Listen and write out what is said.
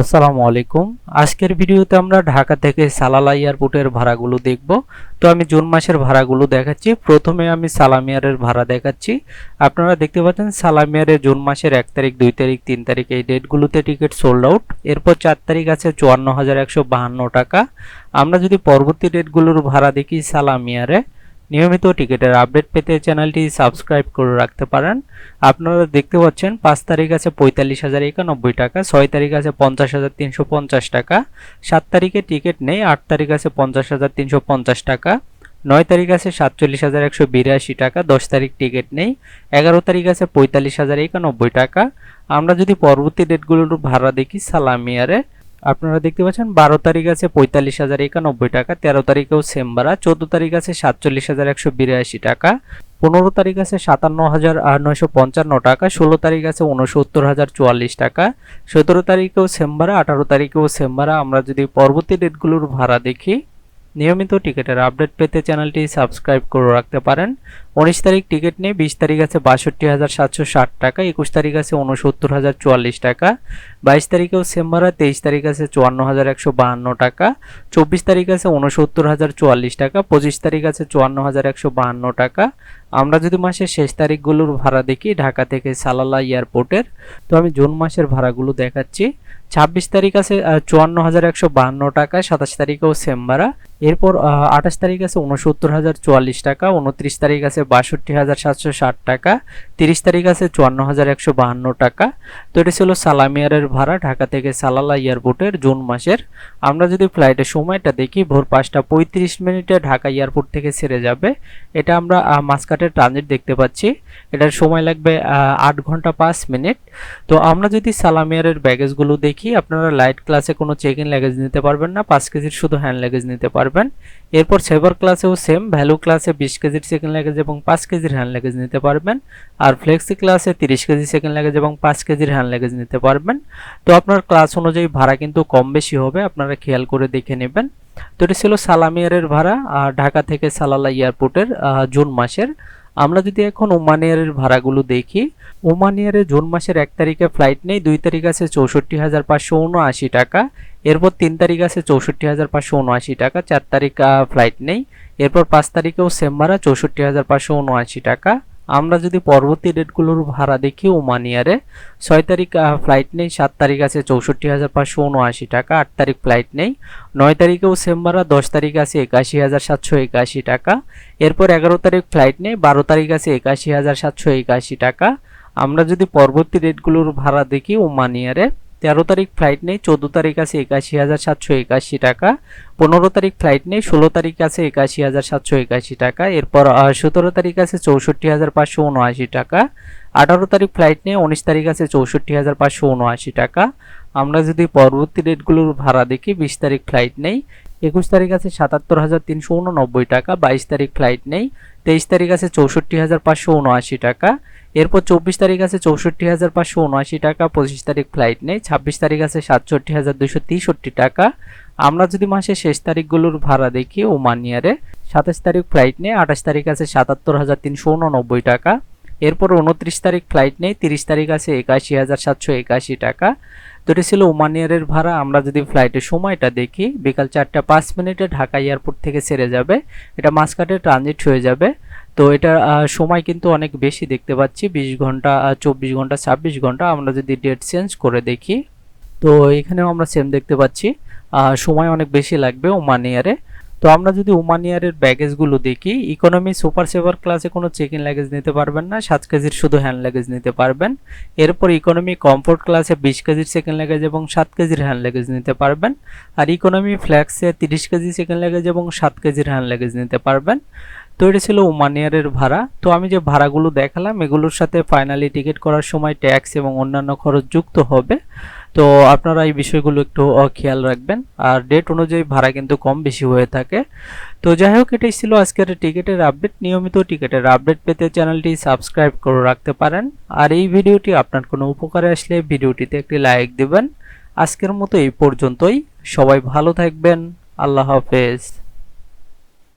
আসসালামু আলাইকুম। আজকের ভিডিওতে আমরা ঢাকা থেকে সালালা এয়ারপোর্টের ভাড়াগুলো দেখব। তো আমি জুন মাসের ভাড়াগুলো দেখাচ্ছি। প্রথমে আমি সালামিয়ারের ভাড়া দেখাচ্ছি। আপনারা দেখতে পাচ্ছেন সালামিয়ারের জুন মাসের এক তারিখ, দুই তারিখ, তিন তারিখ এই ডেটগুলোতে টিকিট সোল্ড আউট এরপর চার তারিখ আছে চুয়ান্ন হাজার একশো বাহান্ন টাকা। আমরা যদি পরবর্তী ডেটগুলোর ভাড়া দেখি সালামিয়ারে নিয়মিত টিকিটের আপডেট পেতে চ্যানেলটি সাবস্ক্রাইব করে রাখতে পারেন। আপনারা দেখতে পাচ্ছেন, পাঁচ তারিখ আছে পঁয়তাল্লিশ হাজার একানব্বই টাকা, ছয় তারিখ আছে পঞ্চাশ হাজার তিনশো পঞ্চাশ টাকা, সাত তারিখে টিকিট নেই, আট তারিখ আছে পঞ্চাশ হাজার তিনশো পঞ্চাশ টাকা, নয় তারিখ আছে সাতচল্লিশ হাজার একশো বিরাশি টাকা, দশ তারিখ টিকিট নেই, এগারো তারিখ আছে পঁয়তাল্লিশ হাজার একানব্বই টাকা। আমরা যদি পরবর্তী ডেটগুলোর ভাড়া দেখি, সালামিয়ারে আপনারা দেখতে পাচ্ছেন, বারো তারিখ আছে পঁয়তাল্লিশ হাজার একানব্বই টাকা, তেরো তারিখেও সেম ভাড়া চোদ্দ তারিখ আছে সাতচল্লিশ হাজার একশো বিরাশি টাকা, পনেরো তারিখ আছে সাতান্ন হাজার নয়শো পঞ্চান্ন টাকা, ষোলো তারিখ আছে উনসত্তর হাজার চুয়াল্লিশ টাকা, সতেরো তারিখেও সেম ভাড়া আঠারো তারিখেও সেম ভাড়া আমরা যদি পরবর্তী ডেটগুলোর ভাড়া দেখি নিয়মিত টিকিটের আপডেট পেতে চ্যানেলটি সাবস্ক্রাইব করে রাখতে পারেন। উনিশ তারিখ টিকিট নেই বিশ তারিখ আছে বাষট্টি হাজার সাতশো ষাট টাকা, একুশ তারিখ আছে উনসত্তর হাজার চুয়াল্লিশ টাকা, বাইশ তারিখেও সেম ভাড়া তেইশ তারিখ আছে চুয়ান্ন হাজার একশো বাহান্ন টাকা, চব্বিশ তারিখ আছে উনসত্তর হাজার চুয়াল্লিশ টাকা, পঁচিশ তারিখ আছে চুয়ান্ন হাজার একশো বাহান্ন টাকা। আমরা যদি মাসের শেষ তারিখগুলোর ভাড়া দেখি ঢাকা থেকে সালালা এয়ারপোর্টের, তো আমি জুন মাসের ভাড়াগুলো দেখাচ্ছি। ছাব্বিশ তারিখ আছে চুয়ান্ন হাজার একশো বাহান্ন টাকা সাতাশ তারিখেও সেম ভাড়া। এরপর আঠাশ তারিখ আছে উনসত্তর হাজার চুয়াল্লিশ টাকা উনত্রিশ তারিখ আছে বাষট্টি হাজার সাতশো ষাট টাকা, তিরিশ তারিখ আছে চুয়ান্ন হাজার একশো বাহান্ন টাকা। তো এটি ছিল সালামিয়ারের ভাড়া, ঢাকা থেকে সালালা এয়ারপোর্টের জুন মাসের। আমরা যদি ফ্লাইটের সময়টা দেখি, ভোর পাঁচটা পঁয়ত্রিশ মিনিটে ঢাকা এয়ারপোর্ট থেকে ছেড়ে যাবে। এটা আমরা মাসকাটের ট্রানজিট দেখতে পাচ্ছি। এটার সময় লাগবে আট ঘণ্টা পাঁচ মিনিট। তো আমরা যদি সালামিয়ারের ব্যাগেজগুলো দেখি আপনারা লাইট ক্লাসে কোনো চেক ইন ল্যাগেজ নিতে পারবেন না, পাঁচ কেজির শুধু হ্যান্ড ল্যাগেজ নিতে পারবেন। এরপর সেভার ক্লাসেও সেম ভ্যালু ক্লাসে বিশ কেজির সেকেন্ড ল্যাগেজ এবং পাঁচ কেজির হ্যান্ড ল্যাগেজ নিতে পারবেন। আর ফ্লেক্সি ক্লাসে তিরিশ কেজি সেকেন্ড ল্যাগেজ এবং পাঁচ কেজির হ্যান্ড ল্যাগেজ নিতে পারবেন। তো আপনার ক্লাস অনুযায়ী ভাড়া কিন্তু কম বেশি হবে, আপনারা খেয়াল করে দেখে নেবেন। তো এটি ছিল সালামিয়ারের ভাড়া ঢাকা থেকে সালালা এয়ারপোর্টের জুন মাসের। আমরা যদি এখন ওমান এয়ারের ভাড়াগুলো দেখি ওমান এয়ারে জুন মাসের এক তারিখে ফ্লাইট নেই, দুই তারিখ আছে চৌষট্টি হাজার পাঁচশো উনআশি টাকা, এরপর তিন তারিখ আছে চৌষট্টি হাজার পাঁচশো উনআশি টাকা, চার তারিখ ফ্লাইট নেই, এরপর পাঁচ তারিখেও সেম ভাড়া চৌষট্টি হাজার পাঁচশো উনআশি টাকা আমরা যদি পরবর্তী ডেটগুলোর ভাড়া দেখি, ওমান ইয়ারে, ছয় তারিখ ফ্লাইট নেই, সাত তারিখ আছে চৌষট্টি হাজার পাঁচশো উনআশি টাকা, আট তারিখ ফ্লাইট নেই, নয় তারিখেও সেম ভাড়া, দশ তারিখ আছে একাশি হাজার সাতশো একাশি টাকা, এরপর এগারো তারিখ ফ্লাইট নেই, বারো তারিখ আছে একাশি হাজার সাতশো একাশি টাকা। আমরা যদি পরবর্তী ডেটগুলোর ভাড়া দেখি ওমানিয়ারে তেরো তারিখ ফ্লাইট নেই, চোদ্দ তারিখ আছে একাশি হাজার সাতশো একাশি টাকা, পনেরো তারিখ ফ্লাইট নেই, ষোলো তারিখ আছে একাশি হাজার সাতশো একাশি টাকা, এরপর সতেরো তারিখ আছে চৌষট্টি হাজার পাঁচশো উনআশি টাকা, আঠারো তারিখ ফ্লাইট নেই, উনিশ তারিখ আছে চৌষট্টি হাজার পাঁচশো উনআশি টাকা। আমরা যদি পরবর্তী ডেটগুলোর ভাড়া দেখি, বিশ তারিখ ফ্লাইট নেই, একুশ তারিখ আছে সাতাত্তর হাজার তিনশো উননব্বই টাকা, বাইশ তারিখ ফ্লাইট নেই, তেইশ তারিখ আছে চৌষট্টি হাজার পাঁচশো উনআশি টাকা এরপর চব্বিশ তারিখ আছে চৌষট্টি হাজার পাঁচশো উনআশি টাকা, পঁচিশ তারিখ ফ্লাইট নেই, ছাব্বিশ তারিখ আছে সাতষট্টি হাজার দুশো তেষট্টি টাকা। আমরা যদি মাসের শেষ তারিখগুলোর ভাড়া দেখি, ওমান ইয়ারে, সাতাশ তারিখ ফ্লাইট নেই, আঠাশ তারিখ আছে সাতাত্তর হাজার তিনশো উননব্বই টাকা। এরপর উনত্রিশ তারিখ ফ্লাইট নেই, তিরিশ তারিখ আছে একাশি হাজার সাতশো একাশি টাকা। তো এটি ছিল ওমান ইয়ারের ভাড়া, আমরা যদি ফ্লাইটের সময়টা দেখি, বিকাল চারটা পাঁচ মিনিটে ঢাকা এয়ারপোর্ট থেকে ছেড়ে যাবে। এটা মাসকাটে ট্রানজিট হয়ে যাবে। তো এটা সময় কিন্তু অনেক বেশি দেখতে পাচ্ছি, বিশ ঘণ্টা চব্বিশ ঘণ্টা, ছাব্বিশ ঘণ্টা, আমরা যদি ডেট চেঞ্জ করে দেখি। তো এখানেও আমরা সেম দেখতে পাচ্ছি। সময় অনেক বেশি লাগবে ওমান ইয়ারে তো আমরা যদি ওমান ইয়ারের ব্যাগেজগুলো দেখি ইকোনমি সুপার সেভার ক্লাসে কোনো চেক ইন লাগেজ নিতে পারবেন না, সাত কেজির শুধু হ্যান্ড লাগেজ নিতে পারবেন। এরপর ইকোনমি কমফোর্ট ক্লাসে বিশ কেজির সেকেন্ড লাগেজ এবং সাত কেজির হ্যান্ড লাগেজ নিতে পারবেন। আর ইকোনমি ফ্ল্যাক্সে তিরিশ কেজি সেকেন্ড লাগেজ এবং সাত কেজির হ্যান্ড লাগেজ নিতে পারবেন। তো এটা ছিল ওমান ইয়ারের ভাড়া। তো আমি যে ভাড়াগুলো দেখালাম, এগুলোর সাথে ফাইনালি টিকিট করার সময় ট্যাক্স এবং অন্যান্য খরচ যুক্ত হবে। তো আপনারা এই বিষয়গুলো একটু খেয়াল রাখবেন। আর ডেট অনুযায়ী ভাড়া কিন্তু কম বেশি হয়ে থাকে। তো যাই হোক, এটাই ছিল আজকের টিকিটের আপডেট নিয়মিত টিকিটের আপডেট পেতে চ্যানেলটি সাবস্ক্রাইব করে রাখতে পারেন। আর এই ভিডিওটি আপনার কোনো উপকারে আসলে ভিডিওটিতে একটি লাইক দেবেন। আজকের মতো এই পর্যন্তই। সবাই ভালো থাকবেন। আল্লাহ হাফেজ।